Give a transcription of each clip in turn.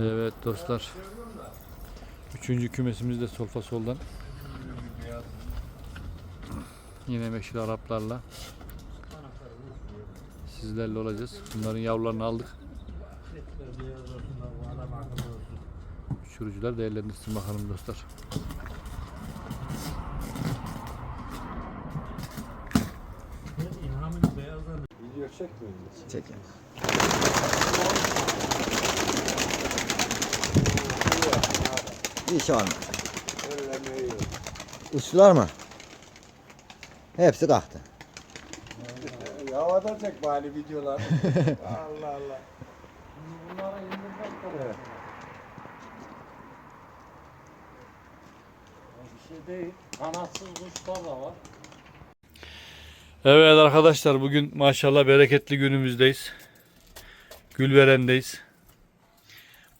Evet dostlar. Üçüncü kümesimiz de solfa soldan. Yine meşhur Araplarla sizlerle olacağız. Bunların yavrularını aldık. Uçurucular değerlendirsin bakalım dostlar. Video çekmiyor musun? Çekin. Hiç olmaz. Uçtular mı? Hepsi kalktı. Havada çek bari videolar. Allah Allah. Bunlara indirmek de Bir şey değil. Kanatsız kuşlar da var. Evet arkadaşlar bugün maşallah bereketli günümüzdeyiz. Gülveren'deyiz.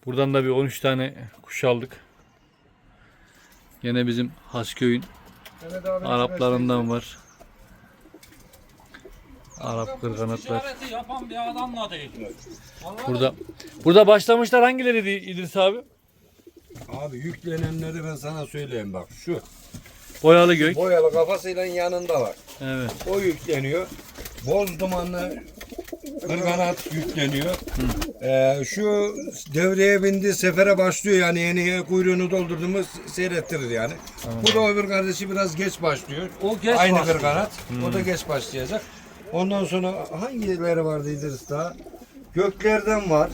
Buradan da bir 13 tane kuş aldık. Yine bizim Hasköy'ün Araplarından var. Arap kırganatlar. Yapan bir adamla değil. Burada burada başlamışlar hangileri İdris abi? Abi yüklenenleri ben sana söyleyeyim bak şu. Boyalı gök. Boyalı kafasıyla yanında var. Evet. O yükleniyor. Boz dumanlı kırganat yükleniyor. Ee, şu devreye bindi sefere başlıyor yani yeni kuyruğunu doldurduğumu seyrettirir yani. Bu da öbür kardeşi biraz geç başlıyor. O geç Aynı başlıyor. kırganat. O da geç başlayacak. Ondan sonra hangileri vardı İdris daha? Göklerden var.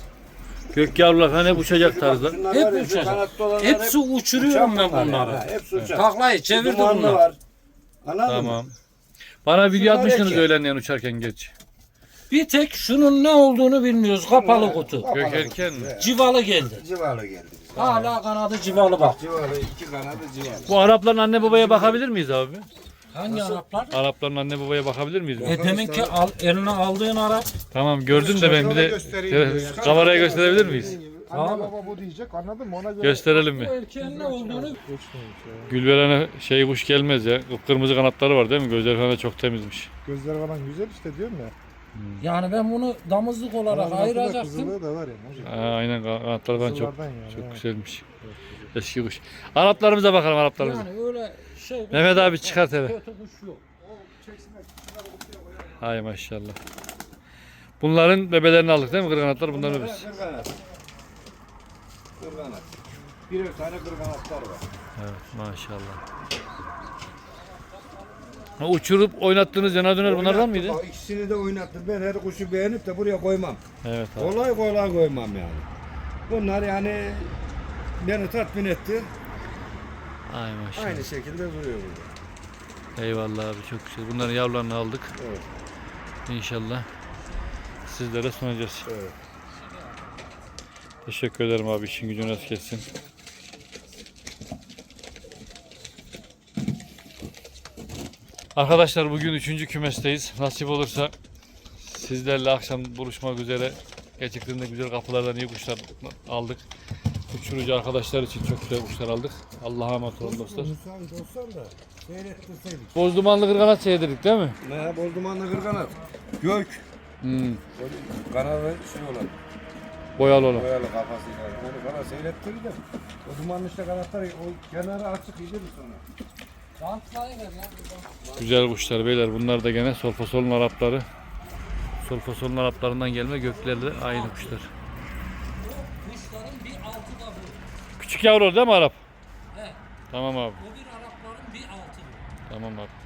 Gök yavrular hani uçacak tarzda. Şunlar Hep var ya, şu uçacak. olanlar Hepsi hep uçuruyorum ben bunlar bunları. ya. Hepsi uçan. Taklayı çevirdi Dumanlı bunlar. var. Anladın mı? Tamam. Bana video Şunlar atmışsınız erkek. öğlenleyen uçarken geç. Bir tek şunun ne olduğunu bilmiyoruz. Kapalı kutu. Kapalı Gök kutu. mi? Civalı geldi. Civalı geldi. bize. Hala kanadı civalı bak. Civalı iki kanadı civalı. Bu Arapların anne babaya bakabilir miyiz abi? Hangi Araplar? Arapların anne babaya bakabilir miyiz? E demin ki al, eline aldığın Arap. Tamam gördün de ben bir de Evet, kameraya gösterebilir miyiz? Tamam. Anne baba bu diyecek anladın mı? Ona göre Gösterelim mi? erkeğin ne olduğunu Gülveren'e şey kuş gelmez ya. Kıpkırmızı kanatları var değil mi? Gözleri falan da çok temizmiş. gözleri falan güzel işte diyorum ya. Yani ben bunu damızlık olarak ayıracaktım. Kızılığı da var ya. hocam. Aa, aynen kanatları falan çok yani, çok evet. güzelmiş. Eski kuş. Araplarımıza bakalım Araplarımıza. Yani öyle şey. Mehmet abi çıkart hele. Kötü kuş yok. Hay maşallah. Bunların bebelerini aldık değil mi? Kırganatlar bunların bebesi. Kırganat. Kırganat. Birer tane kırganatlar var. Evet maşallah. Ha, uçurup oynattığınız döner bunlardan mıydı? Bak, İkisini de oynattım. Ben her kuşu beğenip de buraya koymam. Evet abi. Kolay kolay koymam yani. Bunlar yani beni tatmin etti. Ay maşallah. Aynı şekilde duruyor burada. Eyvallah abi çok güzel. Bunların yavrularını aldık. Evet. İnşallah sizlere sunacağız. Evet. Teşekkür ederim abi. İşin gücün rast gelsin. Arkadaşlar bugün üçüncü kümesteyiz. Nasip olursa sizlerle akşam buluşmak üzere. Gerçekten de güzel kapılardan iyi kuşlar aldık. Uçurucu arkadaşlar için çok güzel kuşlar aldık. Allah'a emanet olun dostlar. Müsait olsan da seyrettirseydik. Boz dumanlı kırganat seyredirdik değil mi? Ne bol dumanlı kırganat. Gök. Hmm, Kanadı şey olan. boyalı olan. Boyalı kafasıyla. Onu bana seyrettirdim. O dumanlı işte kanatları o kenarı açık iyidir sonra. Güzel kuşlar beyler. Bunlar da gene solfasolun Arapları. Solfasolun Araplarından gelme göklerle aynı kuşlar. Kuşların bir altı da bu. Küçük yavru değil mi Arap? He. Tamam abi. O bir Arapların bir altı. Tamam abi.